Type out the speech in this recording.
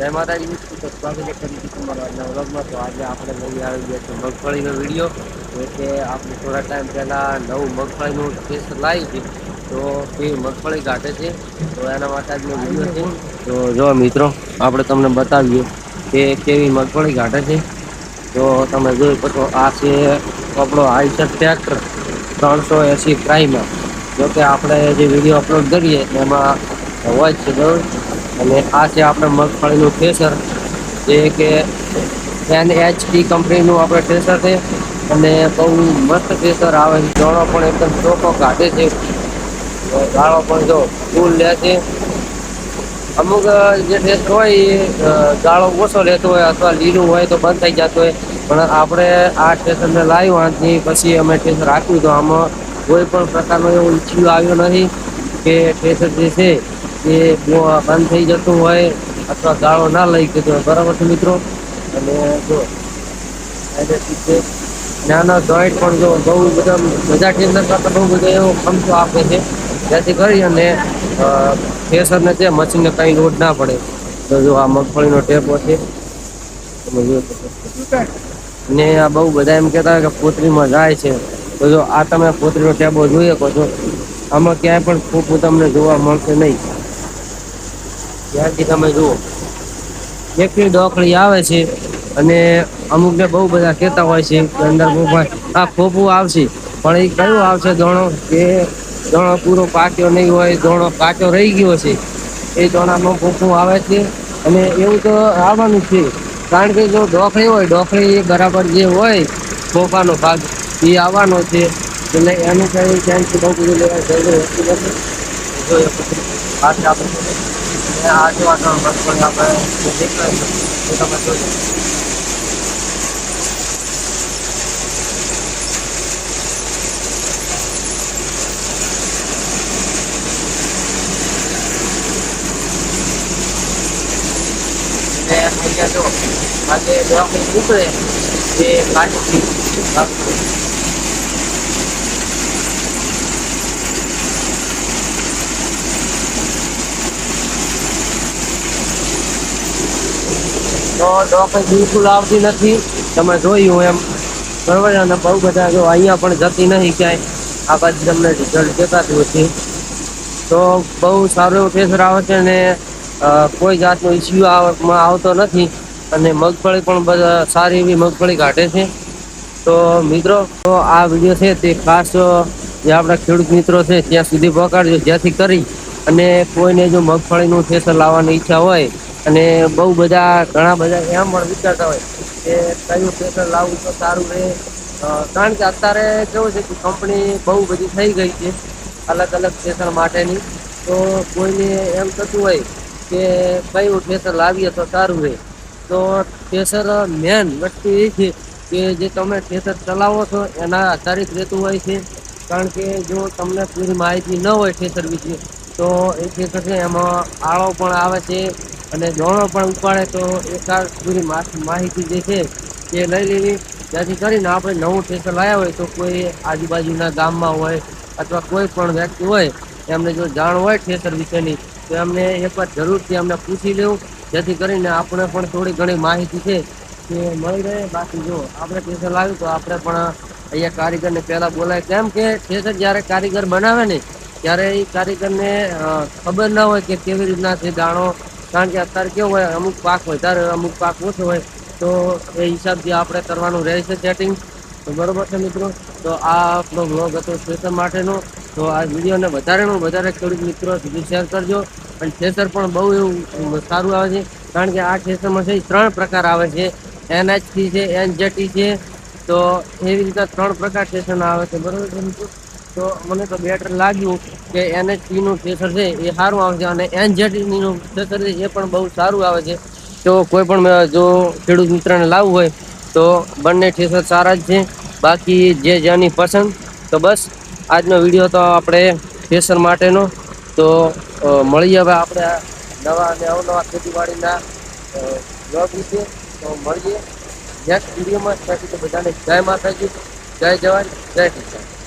જય માતાજી તો સ્વાગત છે ફરીથી તમારા વ્લોગમાં. તો આજે આપણે લઈ આવી ગયા છે મગફળીનો વીડિયો કે આપણે થોડા ટાઈમ પહેલાં નવું મગફળીનું ટેસ્ટ લાવી છે તો એ મગફળી કાઢે છે. તો એના માટે આજનો વીડિયો છે. તો જો મિત્રો, આપણે તમને બતાવીએ કે કેવી મગફળી કાઢે છે. તો તમે જોઈ શકો, આ છે આપણો આઈસર ટ્રેક્ટર ત્રણસો એંસી પ્રાઈમર જોકે આપણે જે વીડિયો અપલોડ કરીએ, એમાં હોય છે, બરોબર? અને આ છે આપણે મગફળીનું થ્રેસર જે કે એન એચપી કંપનીનું આપણે થ્રેસર છે. અને બહુ મસ્ત થ્રેસર આવે છે. દોણો પણ એકદમ ચોખ્ખો કાઢે છે. ગાળો પણ જો ફૂલ લે છે. અમુક જે ટેસ્ટ હોય, એ ગાળો ઓછો લેતો હોય અથવા લીલું હોય તો બંધ થઈ જતું હોય. પણ આપણે આ થ્રેસરને લાવ્યું આજની પછી અમે થ્રેસર રાખ્યું. તો આમાં કોઈ પણ પ્રકારનો એવો ઇસ્યુ આવ્યો નથી કે થ્રેસર જે છે એ બંધ થઈ જતું હોય અથવા ગાળો ના લઈ ગયો હોય. બરાબર છે મિત્રો? અને જો નાના જોઈન્ટ પણ જો બહુ બધા બધા અંદર કરતા બહુ બધો એવો ખમતો આપે છે. જેથી કરી અને ફેસરને છે મશીનને કંઈ લોડ ના પડે. તો જો આ મગફળીનો ટેપો છે. ને આ બહુ બધા એમ કહેતા હોય કે પોતરીમાં જાય છે. તો જો આ તમે પોતરીનો ટેબો જોઈ શકો છો. આમાં ક્યાંય પણ ફૂફું તમને જોવા મળશે નહીં. ત્યાંથી તમે જુઓ. એકલી ડોકળી આવે છે અને અમુક ને બહુ બધા કેતા હોય છે કે અંદર આ ફોફું આવશે. પણ એ કયું આવશે દોણો કે દોણો પૂરો પાક્યો નહીં હોય દોણો કાચો રહી ગયો છે. એ દોણામાં ફોફું આવે છે અને એવું તો આવવાનું છે. કારણ કે જો ડોકરી હોય ડોકરી બરાબર જે હોય, ખોપાનો ભાગ, એ આવવાનો છે. એટલે એનું કઈ ચાન્સ બહુ બધું લેવા જરૂર હોતી નથી જોઈ શકો છો. બાકી આપણે અને આ જો આગળ મગફળી આપણે દેખાય છે એ તમે જોઈ શકો છો. અને અહીંયા જો આજે ડોકરી નીકળે એ કાચી તો ડોકરી બિલકુલ આવતી નથી. તમે જોયું એમ. બરોબર અને બહુ બધા જો અહીંયા પણ જતી નહીં ક્યાંય. આ બાજુ તમને રિઝલ્ટ દેખાતું હશે તો બહુ સારું એવું પ્રેશર આવે છે અને કોઈ જાતનો ઇસ્યુ આવતો નથી અને મગફળી પણ સારી એવી મગફળી કાઢે છે. તો મિત્રો, તો આ વીડિયો છે તે ખાસ જે આપણા ખેડૂત મિત્રો છે ત્યાં સુધી પહોંચાડજો. જેથી કરી અને કોઈને જો મગફળીનું થેસર લાવવાની ઈચ્છા હોય અને બહુ બધા, ઘણા બધા એમ પણ વિચારતા હોય કે કયું પેપર લાવવું તો સારું રહે. કારણ કે અત્યારે કેવું છે કે કંપની બહુ બધી થઈ ગઈ છે અલગ અલગ થેસર માટેની. તો કોઈને એમ થતું હોય કે કયું થેસર લાવીએ તો સારું રહે. તો થેસર મેન વસ્તુ એ છે કે જે તમે થેસર ચલાવો છો એના આધારિત રહેતું હોય છે. કારણ કે જો તમને પૂરી માહિતી ન હોય થેસર વિશે, તો એ થેસર છે એમાં આળો પણ આવે છે અને દોણો પણ ઉપાડે તો એકાદ પૂરી માહિતી જે છે એ લઈ લેવી. જેથી કરીને આપણે નવું થેસર લાવ્યા હોય તો કોઈ આજુબાજુના ગામમાં હોય અથવા કોઈ પણ વ્યક્તિ હોય, એમને જો જાણ હોય ઠેસર વિશેની, તો એમને એકવાર જરૂરથી અમને પૂછી લેવું. જેથી કરીને આપણે પણ થોડી ઘણી માહિતી છે, તે મળી રહે. બાકી જો આપણે થેસર લાવ્યું તો આપણે પણ અહીંયા કારીગરને પહેલાં બોલાય. કેમ કે થેસર જ્યારે કારીગર બનાવે ને, ત્યારે એ કારીગરને ખબર ના હોય કે કેવી રીતના તે દાણો કારણ કે અત્યારે કેવું હોય, અમુક પાક વધારે હોય, અમુક પાક ઓછો હોય, તો એ હિસાબથી આપણે કરવાનું રહેશે સેટિંગ. તો બરોબર છે મિત્રો? તો આ આપણો બ્લોગ હતો સ્ટેશન માટેનો. તો આ વિડીયોને વધારેમાં વધારે ખેડૂત મિત્રો સુધી શેર કરજો. અને થેસર પણ બહુ એવું સારું આવે છે, કારણ કે આ થેસરમાં છે ત્રણ પ્રકાર આવે છે. એનએચટી છે એનજેટી છે. તો એવી રીતે ત્રણ પ્રકાર થેસર આવે છે. બરોબર છે મિત્રો? તો મને તો બેટર લાગ્યું કે એનએચટી નું થેસર છે એ સારું આવે છે અને એનજેટી નું થેસર છે એ પણ બહુ સારું આવે છે. તો કોઈ પણ જો ખેડૂત મિત્રને લાવવું હોય તો બંને થેસર સારા જ છે. બાકી જે જેની પસંદ, તો બસ આજનો વીડિયો તો આપણે થેસર માટેનો. તો મળીએ હવે આપણે નવા અને અવનવા ખેતીવાડીના બ્લોગ વિશે. તો મળીએ. નેક્સ્ટ વિડીયોમાં. ત્યાં બધાને જય માતાજી, જય જવાન, જય કિસાન.